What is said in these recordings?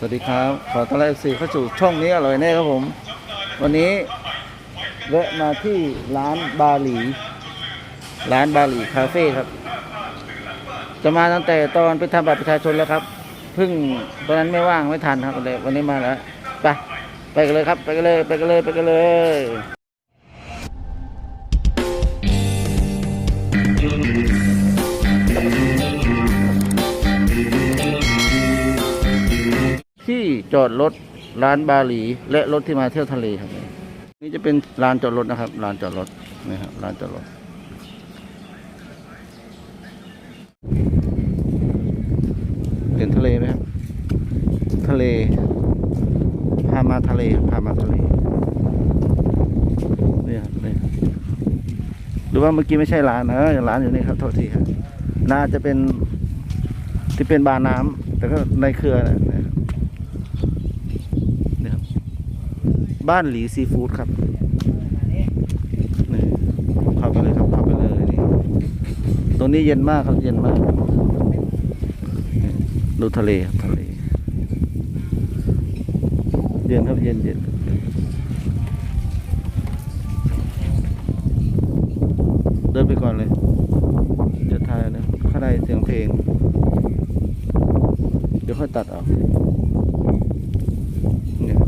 สวัสดีครับ ขอต้อนรับสี่เข้าสู่ช่องนี้อร่อยแน่ครับผม วันนี้แวะมาที่ร้านบาหลี ร้านบาหลีคาเฟ่ครับ จะมาตั้งแต่ตอนไปทำบัตรประชาชนแล้วครับ เพิ่งตอนนั้นไม่ว่างไม่ทันครับเลยวันนี้มาแล้ว ไป ไปกันเลยครับ ไปกันเลย ไปกันเลย ไปกันเลย ที่จอดรถร้านบาหลี และรถที่มาเที่ยวทะเลครับ นี่จะเป็นลานจอดรถนะครับลานจอดรถนี่ครับลานจอดรถเห็นทะเลไหมครับทะเลพามาทะเลพามาทะเลเนี่ยครับเนี่ยหรือว่าเมื่อกี้ไม่ใช่ร้านนะร้านอยู่นี่ครับโทษทีครับน่าจะเป็นที่เป็นบาร์น้ำแต่ก็ในเครือนะนะครับนี่ครับ บ้านหลีซีฟู้ดครับนี่เข้าไปเลยครับเข้าไปเลยนี่ตรงนี้เย็นมากครับเย็นมากดูทะเลครับทะเลเย็นครับเย็นเย็นเดินไปก่อนเลย เดี๋ยวถ่ายนะข้างในเสียงเพลง เดี๋ยวค่อยตัดเอาเนี่ย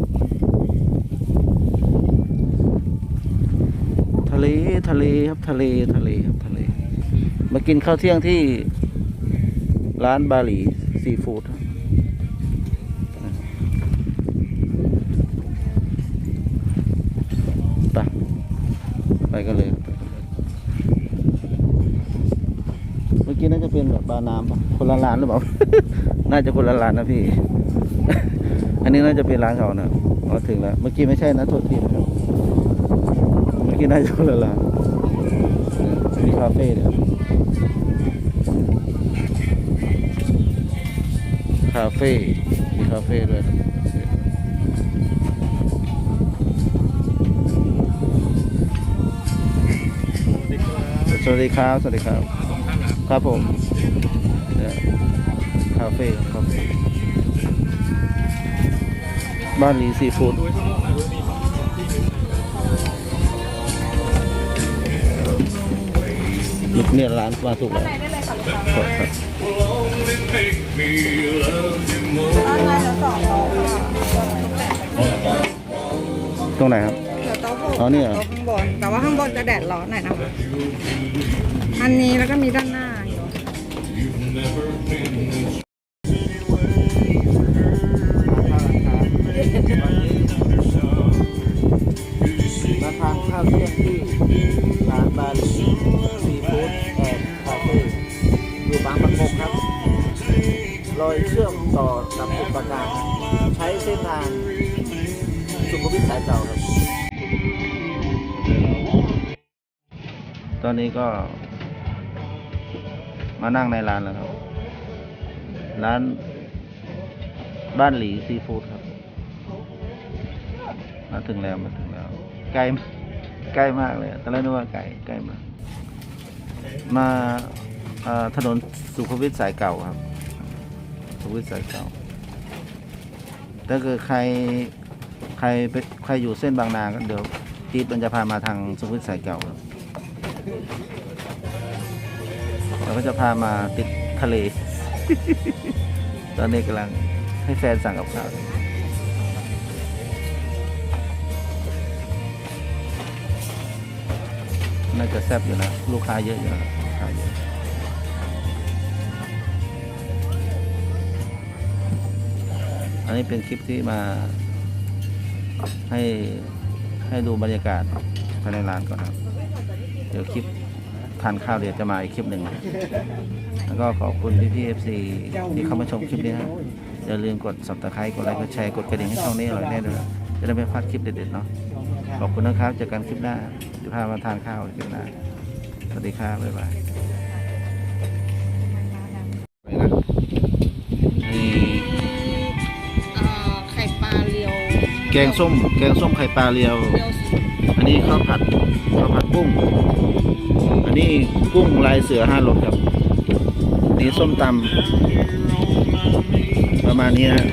ทะเลทะเลครับทะเลทะเลครับทะเล มากินข้าวเที่ยงที่ร้านบาหลีซีฟู้ดไปไปกันเลย เมื่อกี้น่าจะเป็นแบบบาร์น้ำปะคนละร้านหรือเปล่า น่าจะคนละร้านนะพี่ อันนี้น่าจะเป็นร้านเขานะพอถึงแล้ว เมื่อกี้ไม่ใช่นะโทษทีนะครับ กี้น่าจะคนละร้านมีคาเฟ่เนี่ยคาเฟ่ มีคาเฟ่ด้วยสวัสดีครับ สวัสดีครับ ครับผมเนี่ยคาเฟ่ครับคาเฟ่บ้านลีซีฟู้ด เนี่ยร้านมาถูกแล้วครับครับด้านในเหลือสองโต๊ะค่ะตรงไหนครับเหลือโต๊ะหกอ๋อนี่เหรอ โต๊ะข้างบน แต่ว่าข้างบนจะแดดร้อนหน่อยนะคะอันนี้แล้วก็มีด้านหน้าอยู่ ลอยเชื่อมต่อกับสุประการ ใช้เส้นทางสุขุมวิทสายเก่าครับ ตอนนี้ก็ มานั่งในร้านแล้วครับ ร้านบ้านหลีซีฟู้ดครับ มาถึงแล้วมาถึงแล้วใกล้ใกล้มากเลยตอนแรกนึกว่าไกลใกล้มาก มาถนนสุขุมวิทสายเก่าครับ สุขุมวิทสายเก่าถ้าเกิดใครใครไปใครอยู่เส้นบางนาก็เดี๋ยวจีดมันจะพามาทางสุขุมวิทสายเก่าครับแล้วก็จะพามาติดทะเล ตอนนี้กำลังให้แฟนสั่งกับข้าวน่าจะแซ่บอยู่นะ ลูกค้าเยอะอยู่นะลูกค้าเยอะ อันนี้เป็นคลิปที่มา ให้ให้ดูบรรยากาศภายในร้านก่อนครับ เดี๋ยวคลิปทานข้าวเดี๋ยวจะมาอีกคลิปหนึ่ง แล้วก็ขอบคุณพี่พี่เอฟซีที่เข้ามาชมคลิปนี้นะอย่าลืมกด subscribe กดไลค์กดแชร์กดกระดิ่งให้ช่องนี้อร่อยแน่ด้วยจะได้ไม่พลาดคลิปเด็ดๆเนาะขอบคุณนะครับเจอกันคลิปหน้าจะพามาทานข้าวคลิปหน้าสวัสดีครับบ๊ายบาย แกงส้ม แกงส้มไข่ปลาเรียว อันนี้ข้าวผัดข้าวผัดกุ้ง อันนี้กุ้งลายเสือห้ารสครับ นี่ส้มตำประมาณนี้นะ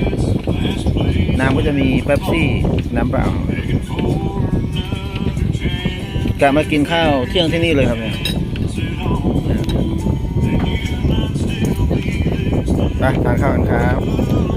น้ำก็จะมีเป๊ปซี่ น้ำเปล่ากะมากินข้าวเที่ยงที่นี่เลยครับเนี่ยไปทานข้าวกันครับ